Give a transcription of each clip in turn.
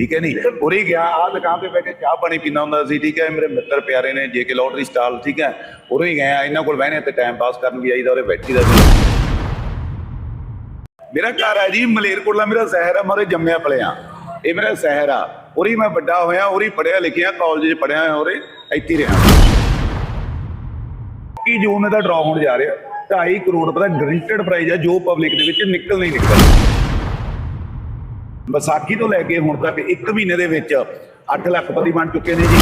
ਠੀਕ ਹੈ ਨਹੀਂ ਉਰੇ ਗਿਆ ਆ ਦੁਕਾਨ ਤੇ ਬਹਿ ਕੇ ਚਾਹ ਪਾਣੀ ਪੀਂਦਾ ਹੁੰਦਾ ਸੀ ਠੀਕ ਹੈ ਮੇਰੇ ਮਿੱਤਰ ਪਿਆਰੇ ਨੇ ਜੇ ਕੇ ਲੋਟਰੀ ਸਟਾਲ ਠੀਕ ਹੈ। ਉਰੇ ਹੀ ਗਏ ਆ ਇਹਨਾਂ ਕੋਲ ਬਹਿਣੇ ਤੇ ਟਾਈਮ ਪਾਸ ਕਰਨ ਵੀ ਆਈਦਾ ਉਰੇ ਬੈਠੀ ਦਾ ਸੀ। ਮੇਰਾ ਘਰ ਹੈ ਜੀ ਮਲੇਰਕੋਟਲਾ ਮੇਰਾ ਸ਼ਹਿਰ ਹੈ ਮਾਰੇ ਜੰਮਿਆ ਪਲਿਆ। ਇਹ ਮੇਰਾ ਸ਼ਹਿਰ ਆ। ਉਰੀ ਮੈਂ ਵੱਡਾ ਹੋਇਆ ਉਰੀ ਪੜਿਆ ਲਿਖਿਆ ਕਾਲਜ 'ਚ ਪੜਿਆ ਹੋਇਆ ਉਰੇ ਇੱਥੇ ਰਿਹਾ। ਕੀ ਜੂਨ ਦਾ ਡਰਾ ਹੋਣ ਜਾ ਰਿਹਾ 2.5 ਕਰੋੜ ਰੁਪਏ ਦਾ ਗਰੰਟਡ ਪ੍ਰਾਈਜ਼ ਹੈ ਜੋ ਪਬਲਿਕ ਦੇ ਵਿੱਚ ਨਿਕਲ ਨਹੀਂ ਨਿਕਲ। ਵਿਸਾਖੀ ਤੋਂ ਲੈ ਕੇ ਹੁਣ ਤੱਕ 1 ਮਹੀਨੇ ਦੇ ਵਿੱਚ 8 ਲੱਖ ਬਣ ਚੁੱਕੇ ਨੇ ਜੀ।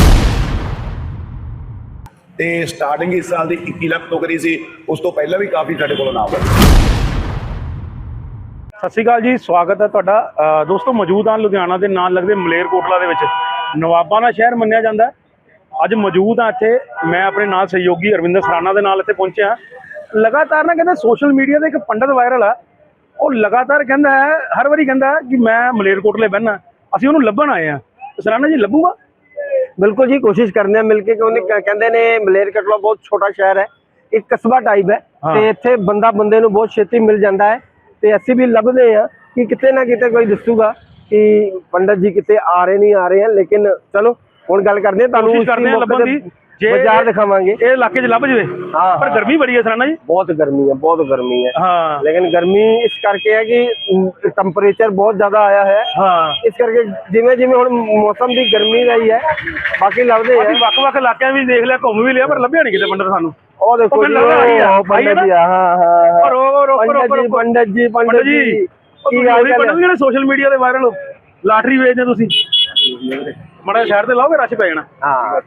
ਤੇ ਸਟਾਰਟਿੰਗ ਇਸ ਸਾਲ ਦੀ 21 ਲੱਖ ਤੋਂ ਕਰੀ ਸੀ, ਉਸ ਤੋਂ ਪਹਿਲਾਂ ਵੀ ਕਾਫੀ ਸਾਡੇ ਕੋਲ ਨਾਮ ਹੈ ਸਤਿ ਸ਼੍ਰੀ ਅਕਾਲ ਜੀ, ਸਵਾਗਤ ਹੈ ਤੁਹਾਡਾ। ਦੋਸਤੋ, ਮੌਜੂਦ ਹਾਂ ਲੁਧਿਆਣਾ ਦੇ ਨਾਲ ਲੱਗਦੇ ਮਲੇਰਕੋਟਲਾ ਦੇ ਵਿੱਚ। ਨਵਾਬਾਂ ਦਾ ਸ਼ਹਿਰ ਮੰਨਿਆ ਜਾਂਦਾ ਅੱਜ ਮੌਜੂਦ ਹਾਂ ਇੱਥੇ, ਮੈਂ ਆਪਣੇ ਨਾਲ ਸਹਿਯੋਗੀ ਅਰਵਿੰਦਰ ਸਰਾਣਾ ਦੇ ਨਾਲ ਇੱਥੇ ਪਹੁੰਚਿਆ ਲਗਾਤਾਰ ਨਾ ਕਹਿੰਦਾ ਸੋਸ਼ਲ ਮੀਡੀਆ ਤੇ ਇੱਕ ਪੰਡਤ ਵਾਇਰਲ ਆ। ਉਹ ਲਗਾਤਾਰ ਕਹਿੰਦਾ ਹੈ ਹਰ ਵਾਰੀ ਕਹਿੰਦਾ ਹੈ ਕਿ ਮੈਂ ਮਲੇਰਕੋਟਲੇ ਬਹਿਣਾ ਅਸੀਂ ਉਹਨੂੰ ਲੱਭਣ ਆਏ ਆ ਸਰਾਣਾ ਜੀ ਲੱਭੂਗਾ? ਬਿਲਕੁਲ ਜੀ ਕੋਸ਼ਿਸ਼ ਕਰਦੇ ਆ ਮਿਲ ਕੇ ਕ- ਕਹਿੰਦੇ ਨੇ ਮਲੇਰਕੋਟਲਾ ਬਹੁਤ ਛੋਟਾ ਸ਼ਹਿਰ ਹੈ। ਇੱਕ ਕਸਬਾ ਟਾਈਪ ਹੈ। ਤੇ ਇੱਥੇ ਬੰਦਾ ਬੰਦੇ ਨੂੰ ਬਹੁਤ ਛੇਤੀ ਮਿਲ ਜਾਂਦਾ ਹੈ। ਤੇ ਅਸੀਂ ਵੀ ਲੱਭਦੇ ਆ ਕਿ ਕਿਤੇ ਨਾ ਕਿਤੇ ਕੋਈ ਦੱਸੂਗਾ ਕਿ ਪੰਡਤ ਜੀ ਕਿਤੇ ਆ ਰਹੇ ਨਹੀਂ ਆ ਰਹੇ ਹਨ ਲੇਕਿਨ ਚਲੋ ਹੁਣ ਗੱਲ ਕਰਦੇ ਹਾਂ। ਤੁਹਾਨੂੰ ਕੋਸ਼ਿਸ਼ ਕਰਦੇ ਮੌਕੇ ਲੱਭਣ ਦੀ। ਜੇ- ਬਾਜ਼ਾਰ ਦਿਖਾਵਾਂਗੇ। ਇਹ ਇਲਾਕੇ 'ਚ ਲੱਭ ਜਵੇ। ਹਾਂ, ਪਰ। ਗਰਮੀ ਬੜੀ ਹੈ ਸਰਾਣਾ ਜੀ। ਬਹੁਤ ਗਰਮੀ ਹੈ ਬਹੁਤ ਗਰਮੀ ਹੈ ਹਾਂ। ਲੇਕਿਨ ਗਰਮੀ ਇਸ ਕਰਕੇ ਹੈ ਕਿ ਟੈਂਪਰੇਚਰ ਬਹੁਤ ਜ਼ਿਆਦਾ ਆਇਆ ਹੈ। ਹਾਂ। ਇਸ ਕਰਕੇ ਜਿਵੇਂ ਜਿਵੇਂ ਹੁਣ ਮੌਸਮ ਦੀ ਗਰਮੀ ਰਹੀ ਹੈ ਬਾਕੀ ਲੱਭਦੇ ਆ। ਅਸੀਂ ਵੱਖ-ਵੱਖ ਇਲਾਕਿਆਂ ਵੀ ਦੇਖ ਲਿਆ ਘੁੰਮ ਵੀ ਲਿਆ ਪਰ ਲੱਭਿਆ ਨਹੀਂ ਕਿਤੇ ਪੰਡਤ ਸਾਨੂੰ। ਉਹ ਦੇਖੋ ਉਹ ਜੀ ਉਹ ਪੰਡਤ? ਜੀ ਆ, ਹਾਂ ਹਾਂ ਹਾਂ। ਰੋਕੋ ਰੋਕੋ ਰੋਕੋ। ਪੰਡਤ ਜੀ ਪੰਡਤ ਜੀ। ਉਹ ਕੀ ਗੱਲ ਉਹੀ ਪੰਡਤ ਹੈ ਜਿਹੜੇ ਸੋਸ਼ਲ ਮੀਡੀਆ ਤੇ ਵਾਇਰਲ ਹੋ ਲਾਟਰੀ ਵੇਚਦੇ ਤੁਸੀਂ। ਮੜਾ ਸ਼ਹਿਰ ਤੇ ਲਾਓਗੇ ਰਸ਼ ਪੈ ਜਾਣਾ। ਹਾਂ।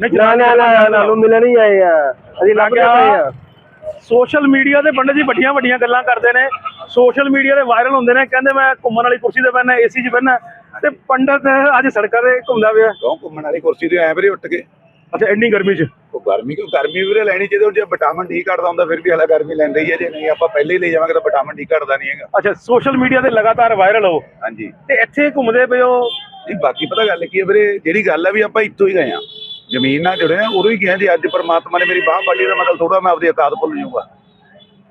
ਨਹੀਂ ਨਾ ਨਾ ਨਾ ਤੁਹਾਨੂੰ ਮਿਲਣ ਹੀ ਆਏ ਆ। ਅਸੀਂ ਲੱਭਦੇ ਪਏ ਆ। ਸੋਸ਼ਲ ਮੀਡੀਆ ਤੇ ਪੰਡਤ ਜੀ ਵੱਡੀਆਂ ਵੱਡੀਆਂ ਗੱਲਾਂ ਕਰਦੇ ਨੇ। ਸੋਸ਼ਲ ਮੀਡੀਆ ਤੇ ਵਾਇਰਲ ਹੁੰਦੇ ਨੇ। ਕਹਿੰਦੇ ਮੈਂ ਘੁੰਮਣ ਵਾਲੀ ਕੁਰਸੀ ਤੇ ਬੈਠਣਾ ਏਸੀ 'ਚ ਬੈਠਣਾ ਤੇ ਪੰਡਤ ਅੱਜ ਸੜਕਾਂ ਤੇ ਘੁੰਮਦਾ ਪਿਆ। ਕਿਉਂ ਘੁੰਮਣ ਵਾਲੀ ਕੁਰਸੀ ਤੇ ਐ ਵੀਰੇ ਉੱਠ ਕੇ? ਅੱਛਾ ਇੰਨੀ ਗਰਮੀ 'ਚ? ਉਹ ਗਰਮੀ ਕਿਉਂ? ਗਰਮੀ ਵੀਰੇ ਲੈਣੀ ਚਾਹੀਦੀ ਹੁਣ ਜੇ ਵਿਟਾਮਿਨ ਡੀ ਘਟਦਾ ਹੁੰਦਾ ਫਿਰ ਵੀ ਹਲਾ ਗਰਮੀ ਲੈਂਦਾ ਹੀ ਹੈ ਜੇ ਨਹੀਂ ਆਪਾਂ ਪਹਿਲੇ ਹੀ ਲੈ ਜਾਵਾਂਗੇ ਤਾਂ ਵਿਟਾਮਿਨ ਡੀ ਘਟਦਾ ਨਹੀਂ ਹੈਗਾ। ਅੱਛਾ ਸੋਸ਼ਲ ਮੀਡੀਆ ਤੇ ਲਗਾਤਾਰ ਵਾਇਰਲ ਹੋ। ਹਾਂਜੀ। ਤੇ ਇੱਥੇ ਘੁੰਮਦੇ ਪਏ ਹੋ। ਨਹੀਂ ਬਾਕੀ ਪਤਾ ਗੱਲ ਕੀ ਹੈ ਵੀਰੇ ਜਿਹੜੀ ਗੱਲ ਹੈ ਵੀ ਆਪਾਂ ਇੱਥੋਂ ਹੀ ਗਏ ਆ ਜ਼ਮੀਨ ਨਾਲ ਜੁੜੇ ਆ ਉਰੋਂ ਹੀ ਗਏ ਆ ਜੀ ਅੱਜ ਪਰਮਾਤਮਾ ਨੇ ਮੇਰੀ ਬਾਹ ਫੜੀ ਦਾ ਮਤਲਬ ਥੋੜਾ ਮੈਂ ਆਪਦੀ ਔਕਾਤ ਭੁੱਲ ਜਾਊਗਾ।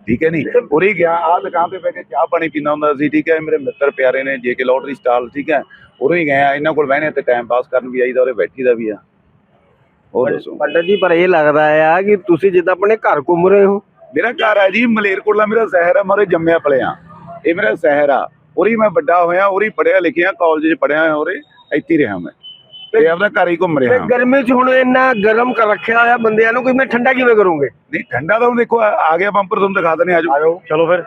ਠੀਕ ਹੈ ਨਹੀਂ ਉਰੇ ਗਿਆ ਆ ਦੁਕਾਨ ਤੇ ਬਹਿ ਕੇ ਚਾਹ ਪਾਣੀ ਪੀਂਦਾ ਹੁੰਦਾ ਸੀ ਠੀਕ ਹੈ ਮੇਰੇ ਮਿੱਤਰ ਪਿਆਰੇ ਨੇ ਜੇ ਕੇ ਲੋਟਰੀ ਸਟਾਲ ਠੀਕ ਹੈ। ਉਰੋਂ ਹੀ ਗਏ ਆ ਇਹਨਾਂ ਕੋਲ ਬਹਿਣੇ ਤੇ ਟਾਈਮ ਪਾਸ ਕਰਨ ਵੀ ਆਈਦਾ ਉਰੇ ਬੈਠੀ ਦਾ ਵੀ ਆ। ਹੋਰ ਦੱਸੋ? ਪੰਡਤ ਜੀ ਪਰ ਇਹ ਲੱਗਦਾ ਆ ਕਿ ਤੁਸੀਂ ਜਿੱਦਾਂ ਆਪਣੇ ਘਰ ਘੁੰਮ ਰਹੇ ਹੋ। ਮੇਰਾ ਘਰ ਹੈ ਜੀ ਮਲੇਰਕੋਟਲਾ ਮੇਰਾ ਸ਼ਹਿਰ ਹੈ ਮਾਰੇ ਜੰਮਿਆ ਪਲਿਆ ਇਹ ਮੇਰਾ ਸ਼ਹਿਰ ਆ। ਉਰੀ ਮੈਂ ਵੱਡਾ ਹੋਇਆ ਉਰੀ ਪੜਿਆ ਲਿਖਿਆ ਕਾਲਜ 'ਚ ਪੜਿਆ ਹੋਇਆ ਉਰੇ ਇੱਥੇ ਰਿਹਾ ਮੈਂ। ਤੇ ਆਪਦਾ ਘਰ ਹੀ ਘੁੰਮ ਤੇ ਰਿਹਾ ਗਰਮੀ 'ਚ ਹੁਣ ਇੰਨਾ ਗਰਮ ਕਰ ਰੱਖਿਆ ਹੋਇਆ ਬੰਦਿਆਂ ਨੂੰ ਕੋਈ ਮੈਂ ਠੰਡਾ ਕਿਵੇਂ ਕਰੂੰਗੇ? ਨਹੀਂ ਠੰਡਾ ਤਾਂ ਹੁਣ ਦੇਖੋ ਆ ਆ ਗਿਆ ਬੰਪਰ ਤੁਹਾਨੂੰ ਦਿਖਾ ਦਨੇ ਆਜੋ। ਆਜੋ ਚਲੋ ਫਿਰ।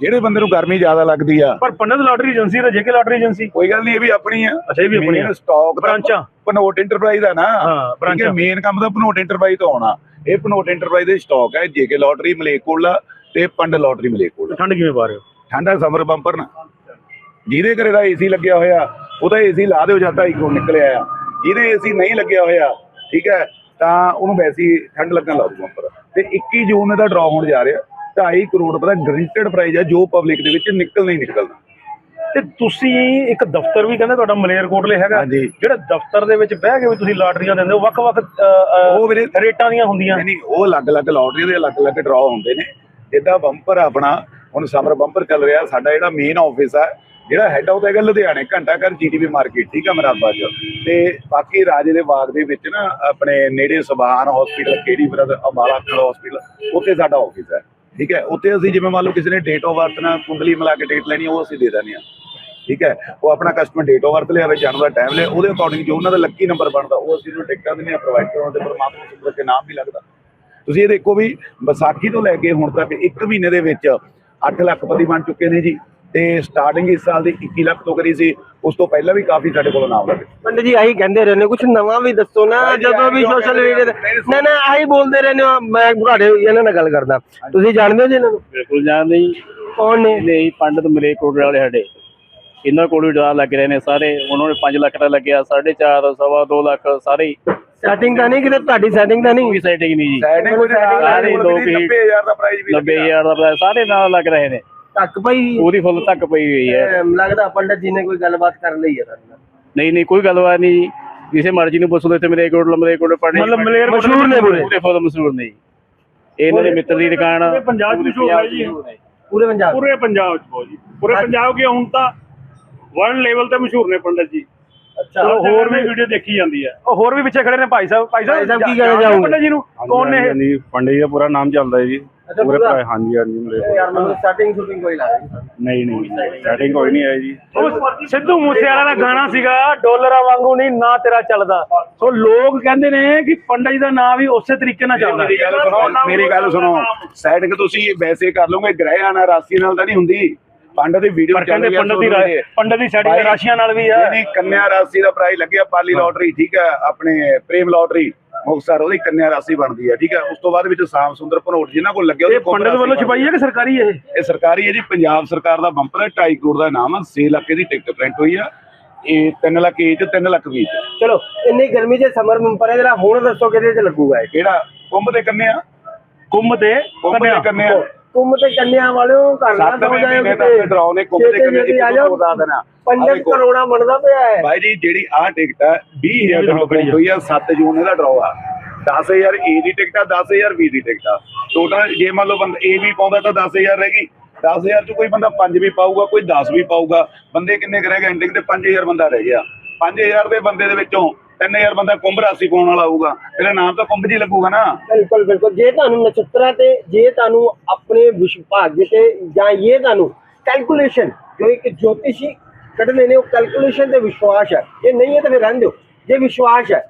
ਜਿਹੜੇ ਬੰਦੇ ਨੂੰ ਗਰਮੀ ਜ਼ਿਆਦਾ ਲੱਗਦੀ ਆ। ਪਰ ਪੰਡਤ ਲਾਟਰੀ ਏਜੰਸੀ ਤੇ ਜੇਕੇ ਲਾਟਰੀ ਏਜੰਸੀ ਕੋਈ ਗੱਲ ਨਹੀਂ ਇਹ ਵੀ ਆਪਣੀ ਆ। ਅੱਛਾ ਇਹ ਵੀ ਆਪਣੀ ਆ। ਸਟਾਕ ਬ੍ਰਾਂਚਾਂ। ਪਨੋਟ ਇੰਟਰਪ੍ਰਾਈਜ਼ ਆ। ਨਾ। ਹਾਂ, ਬ੍ਰਾਂਚਾਂ। ਮੇਨ ਕੰਮ ਤਾਂ ਪਨੋਟ ਇੰਟਰਪ੍ਰਾਈਜ਼ ਤੋਂ ਆਉਣਾ। ਇਹ ਪਨੋਟ ਇੰਟਰਪ੍ਰਾਈਜ਼ ਦੇ ਸਟਾਕ ਹੈ ਜੇਕੇ ਲੋਟਰੀ ਮਲੇਕੋਲਾ ਤੇ ਪੰਡ ਲੋਟਰੀ ਮਲੇਕੋਲਾ ਠੰਡ ਕਿਵੇਂ ਪਾ ਰਹੇ ਹੋ? ਠੰਡਾ ਸਮਰ ਬੰਪਰ ਨਾ। ਜਿਹਦੇ ਘਰੇ ਦਾ ਏਸੀ ਲੱਗਿਆ ਹੋਇਆ ਉਹਦਾ ਏਸੀ ਲਾ ਦਿਓ ਜਾਂ ਢਾਈ ਕਰੋੜ ਨਿਕਲਿਆ ਆ। ਜਿਹਦੇ ਏਸੀ ਨਹੀਂ ਲੱਗਿਆ ਹੋਇਆ ਠੀਕ ਹੈ ਤਾਂ ਉਹਨੂੰ ਵੈਸੇ ਹੀ ਠੰਡ ਲੱਗਣ ਲੱਗ ਜੂ ਬੰਪਰ ਤੇ 21 ਜੂਨ ਦਾ ਡਰਾ ਹੋਣ ਜਾ ਰਿਹਾ 2.5 ਕਰੋੜ ਰੁਪਏ ਦਾ ਗਰੰਟਡ ਪ੍ਰਾਈਜ਼ ਹੈ ਜੋ ਪਬਲਿਕ ਦੇ ਵਿੱਚ ਨਿਕਲ ਨਹੀਂ ਨਿਕਲਦਾ। ਤੇ ਤੁਸੀਂ ਇੱਕ ਦਫ਼ਤਰ ਵੀ ਕਹਿੰਦੇ ਤੁਹਾਡਾ ਮਲੇਰਕੋਟਲੇ ਹੈਗਾ ਹਾਂਜੀ। ਜਿਹੜਾ ਦਫ਼ਤਰ ਦੇ ਵਿੱਚ ਬਹਿ ਕੇ ਵੀ ਤੁਸੀਂ ਲਾਟਰੀਆਂ ਦਿੰਦੇ ਹੋ ਵੱਖ-ਵੱਖ ਅ, ਅ, ਉਹ ਵੀਰੇ ਰੇਟਾਂ ਦੀਆਂ ਹੁੰਦੀਆਂ। ਨਹੀਂ ਨਹੀਂ ਉਹ ਅਲੱਗ-ਅਲੱਗ ਲੋਟਰੀ ਦੇ ਅਲੱਗ-ਅਲੱਗ ਡਰਾ ਹੁੰਦੇ ਨੇ। ਜਿੱਦਾਂ ਬੰਪਰ ਆਪਣਾ ਹੁਣ ਸਮਰ ਬੰਪਰ ਚੱਲ ਰਿਹਾ ਸਾਡਾ ਜਿਹੜਾ ਮੇਨ ਆਫਿਸ ਆ ਜਿਹੜਾ ਹੈੱਡ ਆਫ ਹੈਗਾ ਲੁਧਿਆਣੇ ਘੰਟਾ ਘਰ ਜੀਟੀਵੀ ਮਾਰਕੀਟ ਠੀਕ ਆ ਮਰਾਬਾ ਚ ਤੇ ਬਾਕੀ ਰਾਜੇ ਦੇ ਬਾਗ ਦੇ ਵਿੱਚ ਨਾ ਆਪਣੇ ਨੇੜੇ ਸੁਭਾਨ ਹਸਪੀਟਲ ਕੇਡੀ ਬ੍ਰਦਰ ਅਮਾਲਾ ਖਲ ਹਸਪੀਟਲ ਉੱਥੇ ਸਾਡਾ ਆਫਿਸ ਹੈ ਠੀਕ ਹੈ? ਉੱਥੇ ਅਸੀਂ ਜਿਵੇਂ ਮੰਨ ਲਓ ਕਿਸੇ ਨੇ ਡੇਟ ਆਫ ਬਰਥ ਨਾਲ ਕੁੰਡਲੀ ਮਿਲਾ ਕੇ ਡੇਟ ਲੈਣੀ ਆ, ਉਹ ਅਸੀਂ ਦੇ ਦਿੰਦੇ ਆ ਠੀਕ ਹੈ? ਉਹ ਆਪਣਾ ਕਸਟਮਰ ਡੇਟ ਆਫ ਬਰਥ ਲਿਆਵੇ ਜਨਮ ਦਾ ਟਾਈਮ ਲਿਆ ਉਹਦੇ ਅਕੋਰਡਿੰਗ ਜੋ ਉਹਨਾਂ ਦਾ ਲੱਕੀ ਨੰਬਰ ਬਣਦਾ ਉਹ ਅਸੀਂ ਉਹਨੂੰ ਟਿਕਟਾਂ ਦਿੰਦੇ ਆ ਪ੍ਰੋਵਾਈਡ ਕਰਾਉਂਦੇ ਪਰਮਾਤਮਾ ਸੁਪਰ ਕੇ ਨਾਮ ਵੀ ਲੱਗਦਾ। ਤੁਸੀਂ ਇਹ ਦੇਖੋ ਵੀ ਵਿਸਾਖੀ ਤੋਂ ਲੈ ਕੇ ਹੁਣ ਤੱਕ 1 ਮਹੀਨੇ ਦੇ ਵਿੱਚ 8 ਲੱਖ ਪਤੀ ਬਣ ਚੁੱਕੇ ਨੇ ਜੀ ਤੇ ਸਟਾਰਟਿੰਗ ਇਸ ਸਾਲ ਦੀ 21 ਲੱਖ ਤੋਂ ਕਰੀ ਸੀ ਉਸ ਤੋਂ ਪਹਿਲਾਂ ਵੀ ਕਾਫੀ ਸਾਡੇ ਕੋਲ ਨਾਮ ਲੱਗੇ। ਪੰਡਤ ਜੀ ਆਹੀ ਕਹਿੰਦੇ ਰਹਿੰਦੇ ਕੁਝ ਨਵਾਂ ਵੀ ਦੱਸੋ ਨਾ ਜਦੋਂ ਵੀ ਸੋਸ਼ਲ ਮੀਡੀਆ ਤੇ ਨਾ ਨਾ ਆਹੀ ਬੋਲਦੇ ਰਹਿੰਦੇ ਮੈਂ ਤੁਹਾਡੇ ਇਹਨਾਂ ਨਾਲ ਗੱਲ ਕਰਦਾ। ਤੁਸੀਂ ਜਾਣਦੇ ਹੋ ਜੀ ਇਹਨਾਂ ਨੂੰ? ਬਿਲਕੁਲ ਜਾਣਦੇ ਜੀ। ਕੌਣ ਨੇ? ਨਹੀਂ ਪੰਡਤ ਮਲੇਕੋਟਲੇ ਵਾਲੇ ਸਾਡੇ। ਇਹਨਾਂ ਕੋਲ ਵੀ ਡਰਾ ਲੱਗ ਰਹੇ ਨੇ ਸਾਰੇ। ਉਹਨਾਂ ਨੇ 5 ਲੱਖ ਦਾ ਲੱਗਿਆ 4.5 ਸਵਾ 2 ਲੱਖ ਸਾਰੇ ਹੀ। ਸੈਟਿੰਗ ਤਾਂ ਨਹੀਂ ਕਿਤੇ ਤੁਹਾਡੀ ਸੈਟਿੰਗ ਤਾਂ ਨਹੀਂ? ਕੋਈ ਸੈਟਿੰਗ ਨਹੀਂ ਜੀ। ਸੈਟਿੰਗ ਕੋਈ ਸਾਰੇ ਲੋਕ ਹੀ 90000 ਦਾ ਪ੍ਰਾਈਜ਼ ਵੀ 90000 ਦਾ ਪ੍ਰਾਈਸ ਸਾਰੇ ਨਾਲ ਲੱਗ ਰਹੇ ਨੇ। ਧੱਕ ਪਈ। ਪੂਰੀ ਫੁੱਲ ਤੱਕ ਪਈ ਹੋਈ ਹੈ। ਅਮ, ਲੱਗਦਾ ਪੰਡਤ ਜੀ ਨੇ ਕੋਈ ਗੱਲਬਾਤ ਕਰ ਲਈ ਹੈ ਤੁਹਾਡੇ ਨਹੀਂ ਨਹੀਂ ਕੋਈ ਗੱਲਬਾਤ ਨਹੀਂ ਜੀ। ਕਿਸੇ ਮਰਜ਼ੀ ਨੂੰ ਪੁੱਛ ਲਓ ਇੱਥੇ ਮਲੇਕੋਟਲੇ ਮਲੇਕੋਟਲੇ ਪੜ੍ਹਨੇ ਮਤਲਬ ਮਲੇਰਕੋਟਲੇ ਮਸ਼ਹੂਰ ਨੇ ਪੂਰੇ। ਪੂਰੇ ਫੁੱਲ ਮਸ਼ਹੂਰ ਨੇ ਇਹਨਾਂ ਦੇ ਮਿੱਤਰ ਦੀ ਦੁਕਾਨ ਪੰਜਾਬ 'ਚ ਮਸ਼ਹੂਰ ਹੈ ਜੀ। ਪੂਰੇ ਪੰਜਾਬ ਪੂਰੇ ਪੰਜਾਬ ਚ ਬਹੁਤ ਜੀ। ਪੂਰੇ ਪੰਜਾਬ ਕੇ ਹੁਣ ਤਾਂ ਵਰਲਡ ਲੈਵਲ ਤੇ ਮਸ਼ਹੂਰ ਨੇ ਪੰਡਤ ਜੀ। ਅੱਛਾ ਹੋਰ ਵੀ ਵੀਡੀਓ ਦੇਖੀ ਜਾਂਦੀ ਹੈ। ਉਹ ਹੋਰ ਵੀ ਪਿੱਛੇ ਖੜੇ ਨੇ ਭਾਈ ਸਾਹਿਬ। ਭਾਈ ਭਾਈ ਸਾਹਿਬ ਕੀ ਕਹਿਣਾ ਚਾਹੋਗੇ? ਪੰਡਤ ਜੀ ਨੂੰ? ਕੌਣ ਨੇ? ਇਹ? ਹਾਂਜੀ ਪੰਡਿਤ ਜੀ ਦਾ ਪੂਰਾ ਨਾਮ ਚੱਲਦਾ ਹੈ ਜੀ ਪੂਰੇ? ਭਰਾ- ਹਾਂਜੀ ਹਾਂਜੀ ਮੇਰੇ ਯਾਰ ਮੈਨੂੰ ਸਟਾਰਟਿੰਗ ਸ਼ੂਟਿੰਗ ਕੋਈ ਲਾ ਨਹੀਂ। ਨਹੀਂ ਸੈਟਿੰਗ ਕੋਈ ਨਹੀਂ ਹੈ ਜੀ। ਸਿੱਧੂ ਮੂਸੇਵਾਲਾ ਦਾ ਗਾਣਾ ਸੀਗਾ ਡਾਲਰਾਂ ਵਾਂਗੂ ਨਹੀਂ ਨਾ ਤੇਰਾ ਚੱਲਦਾ। ਸੋ ਲੋਕ ਕਹਿੰਦੇ ਨੇ ਕਿ ਪੰਡਤ ਜੀ ਦਾ ਨਾਮ ਵੀ ਉਸੇ ਤਰੀਕੇ ਨਾਲ ਚੱਲਦਾ। ਮੇਰੀ ਗੱਲ ਸੁਣੋ ਮੇਰੀ ਗੱਲ ਸੁਣੋ। ਤੁਸੀਂ ਵੈਸੇ ਕਰ ਲਓਗੇ ਗ੍ਰਹਿ ਆਣਾ ਰਾਸ਼ੀ ਨਾਲ ਤਾਂ ਨਹੀਂ ਹੁੰਦੀ। ਪੰਡਤ ਦੀ ਵੀਡੀਓ ਪਰ ਕਹਿੰਦੇ ਪੰਡਤ ਦੀ ਰਾ- ਪੰਡਤ ਦੀ ਸੈਟਿੰਗ ਰਾਸ਼ੀਆਂ ਨਾਲ ਵੀ ਹੈ ਨਹੀਂ ਕੰਨਿਆ ਰਾਸ਼ੀ ਦਾ ਪ੍ਰਾਈਜ਼ ਲੱਗਿਆ ਪਾਲੀ ਲੋਟਰੀ ਠੀਕ ਹੈ ਆਪਣੇ ਪ੍ਰੇਮ ਲੋਟਰੀ ਮੁਕਤਸਰ ਉਹਦੀ ਕੰਨਿਆ ਰਾਸ਼ੀ ਬਣਦੀ ਹੈ ਠੀਕ ਹੈ ਉਸ ਤੋਂ ਬਾਅਦ ਵਿੱਚ ਸਾਮ ਸੁੰਦਰ ਭਨੋਟ ਜਿਨ੍ਹਾਂ ਕੋਲ ਲੱਗਿਆ ਇਹ ਉਹਦੀ ਪੰਡਤ ਵੱਲੋਂ ਛਪਾਈ ਹੈ ਕਿ ਸਰਕਾਰੀ ਇਹ? ਇਹ ਸਰਕਾਰੀ ਹੈ ਜੀ ਪੰਜਾਬ ਸਰਕਾਰ ਦਾ ਬੰਪਰ ਹੈ 2.5 ਕਰੋੜ ਦਾ ਨਾਮ ਹੈ 6 ਲੱਖ ਦੀ ਟਿਕਟ ਪ੍ਰਿੰਟ ਹੋਈ ਆ। ਇਹ 3 ਲੱਖ ਏ ਚ 3 ਲੱਖ ਵੀ ਚ ਚਲੋ ਇੰਨੀ ਗਰਮੀ 'ਚ ਸਮਰ ਮੰਪਰ ਹੈ ਜਿਹੜਾ ਹੁਣ ਦੱਸੋ ਕਿਹਦੇ 'ਚ ਲੱਗੂਗਾ ਇਹ? ਕਿਹੜਾ? ਕੁੰਭ ਦੇ ਕੰਨਿਆ? ਕੁੰਭ ਤੇ ਕੁੰਭ ਦੇ ਕੰਨਿਆ। ਕੁੰਮ ਤੇ ਕੰਨਿਆਂ ਵਾਲਿਓ ਘਰ ਨਾ ਸੱਤ ਸੌ ਜਾਇਓ ਮਹੀਨੇ ਕਿਤੇ। ਤੱਕ ਡਰਾਉਨੇ ਕੁੰਭ ਦੇ ਕੰਨਿਆ ਜੀ ਆ ਜਾਓ। ਬਤਾ ਦੇਣਾ। ਦੇਖੋ। ਕਰੋੜਾ ਬਣਦਾ ਪਿਆ ਹੈ। ਭਾਈ ਜੀ ਜਿਹੜੀ ਆਹ ਟਿਕਟ ਹੈ 20000 ਦੀ ਪ੍ਰਿੰਟ ਹੋਈ ਆ। 7 ਜੂਨ ਇਹਦਾ ਡਰਾਅ ਆ। 10000 ਏ ਦੀ ਟਿਕਟ ਆ 10000 ਬੀ ਦੀ ਟਿਕਟ ਆ। ਟੋਟਲ ਜੇ ਮੰਨ ਲਓ ਬੰਦਾ ਏ ਵੀ ਪਾਉਂਦਾ ਤਾਂ 10000 ਰਹਿ ਗਈ। 10000 ਚ ਕੋਈ ਬੰਦਾ 5 ਵੀ ਪਾਊਗਾ ਕੋਈ 10 ਵੀ ਪਾਊਗਾ। ਬੰਦੇ ਕਿੰਨੇ ਕੁ ਰਹਿ ਗਏ? ਐਂਡਿੰਗ ਤੇ 5000 ਬੰਦਾ ਰਹਿ ਗਿਆ। 5000 ਦੇ ਬੰਦੇ ਦੇ ਵਿੱਚੋਂ 3000 ਬੰਦਾ ਕੁੰਭ ਰਾਸ਼ੀ ਪਾਉਣ ਵਾਲਾ ਹੋਊਗਾ। ਇਹਦਾ ਨਾਮ ਤਾਂ ਕੁੰਭ ਜੀ ਲੱਗੂਗਾ ਨਾ। ਬਿਲਕੁਲ ਬਿਲਕੁਲ। ਜੇ ਤੁਹਾਨੂੰ ਨਛੱਤਰਾਂ ਤੇ ਜੇ ਤੁਹਾਨੂੰ ਆਪਣੇ ਵਿਸ਼ ਭਾਗਯ ਤੇ ਜਾਂ ਇਹ ਤੁਹਾਨੂੰ ਕੈਲਕੂਲੇਸ਼ਨ ਜੋ ਇੱਕ ਜੋਤਿਸ਼ੀ ਕੱਢਦੇ ਨੇ ਉਹ ਕੈਲਕੂਲੇਸ਼ਨ ਤੇ ਵਿਸ਼ਵਾਸ ਹੈ। ਜੇ ਨਹੀਂ ਹੈ ਤਾਂ ਫਿਰ ਰਹਿਣ ਦਿਓ। ਜੇ ਵਿਸ਼ਵਾਸ ਹੈ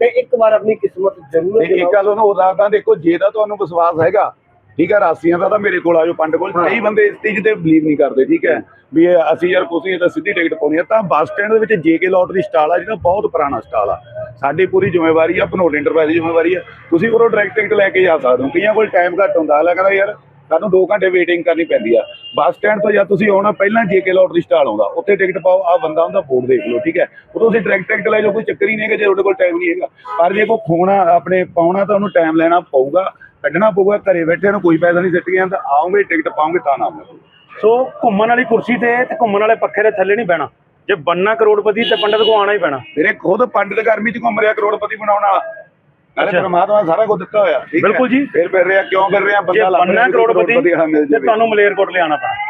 ਤੇ ਇੱਕ ਵਾਰ ਆਪਣੀ ਕਿਸਮਤ ਜ਼ਰੂਰ ਇੱਕ ਗੱਲ ਉਹਨੂੰ ਉਦਾਹਰਣ ਦੇਖੋ ਜੇ ਤਾਂ ਤੁਹਾਨੂੰ ਵਿਸ਼ਵਾਸ ਹੈਗਾ ਠੀਕ ਹੈ ਰਾਸੀਆਂ ਦਾ ਤਾਂ ਮੇਰੇ ਕੋਲ ਆਜੋ ਪੰਡ ਕੋਲ। ਕਈ ਬੰਦੇ ਇਸ ਚੀਜ਼ ਤੇ ਬਲੀਵ ਨਹੀਂ ਕਰਦੇ ਠੀਕ ਹੈ। ਵੀ ਇਹ ਅਸੀਂ ਯਾਰ ਕੁਛ ਇਹ ਤਾਂ ਸਿੱਧੀ ਟਿਕਟ ਪਾਉਣੀ ਆ। ਤਾਂ ਬੱਸ ਸਟੈਂਡ ਦੇ ਵਿੱਚ ਜੇਕੇ ਲੋਟਰੀ ਸਟਾਲ ਆ ਜਿਹੜਾ ਬਹੁਤ ਪੁਰਾਣਾ ਸਟਾਲ ਆ। ਸਾਡੀ ਪੂਰੀ ਜ਼ਿੰਮੇਵਾਰੀ ਆ ਭਨੋਟ ਇੰਟਰਪ੍ਰਾਈਜ਼ ਦੀ ਜ਼ਿੰਮੇਵਾਰੀ ਆ। ਤੁਸੀਂ ਉਰੋਂ ਡਾਇਰੈਕਟ ਟਿਕਟ ਲੈ ਕੇ ਜਾ ਸਕਦੇ ਹੋ। ਕਈਆਂ ਕੋਲ ਟਾਈਮ ਘੱਟ ਹੁੰਦਾ। ਕਹਿੰਦਾ ਯਾਰ ਸਾਨੂੰ 2 ਘੰਟੇ ਵੇਟਿੰਗ ਕਰਨੀ ਪੈਂਦੀ ਆ। ਬੱਸ ਸਟੈਂਡ ਤੋਂ ਜਾਂ ਤੁਸੀਂ ਆਉਣਾ ਪਹਿਲਾਂ ਜੇਕੇ ਲੋਟਰੀ ਸਟਾਲ ਆਉਂਦਾ। ਉੱਥੇ ਟਿਕਟ ਪਾਓ ਆ ਬੰਦਾ ਹੁੰਦਾ ਬੋਰਡ ਦੇਖ ਲਓ ਠੀਕ ਹੈ। ਉਦੋਂ ਤੁਸੀਂ ਡਾਇਰੈਕਟ ਟਿਕਟ ਲੈ ਜਾਓ ਕੋਈ ਚੱਕਰ ਹੀ ਨਹੀਂ ਹੈਗਾ ਜੇ ਤੁਹਾਡੇ ਕੋਲ ਟਾਈਮ ਨਹੀਂ ਹੈਗਾ। ਪਰ ਜੇ ਕੋਈ ਖੋਣਾ ਆਪਣੇ ਪਾਉਣਾ ਤਾਂ ਉਹਨੂੰ ਟਾਈਮ ਲੈਣਾ ਪਊਗਾ। ਕੱਢਣਾ ਪਊਗਾ ਘਰੇ ਬੈਠੇ ਨੂੰ ਕੋਈ ਪੈਸਾ ਨਹੀਂ ਸਿੱਟ ਗਿਆ ਤਾਂ ਆਓਗੇ ਟਿਕਟ ਪਾਓਗੇ ਤਾਂ ਨਾਮ ਸੋ ਘੁੰਮਣ ਵਾਲੀ ਕੁਰਸੀ ਤੇ ਤੇ ਘੁੰਮਣ ਵਾਲੇ ਪੱਖੇ ਦੇ ਥੱਲੇ ਨਹੀਂ ਬਹਿਣਾ। ਜੇ ਬੰਨਾ ਕਰੋੜਪਤੀ ਤੇ ਪੰਡਤ ਕੋ ਆਣਾ ਹੀ ਪੈਣਾ। ਮੇਰੇ ਖੁਦ ਪੰਡਤ ਗਰਮੀ ਚ ਘੁੰਮ ਰਿਹਾ ਕਰੋੜਪਤੀ ਬਣਾਉਣ ਵਾਲਾ। ਅੱਛਾ। ਪਰਮਾਤਮਾ ਸਾਰਾ ਕੁਝ ਦਿੱਤਾ ਹੋਇਆ ਬਿਲਕੁਲ ਜੀ। ਫਿਰ ਫਿਰ ਰਿਹਾ ਕਿਉਂ ਫਿਰ ਰਿਹਾ? ਬੰਦਾ ਲੱਭ ਬੰਨਾ ਰਿਹਾ ਕਰੋੜਪਤੀ ਤੇ ਤੁਹਾਨੂੰ ਮਲੇਰਕੋਟ ਲਿਆਣਾ ਪੈਣਾ।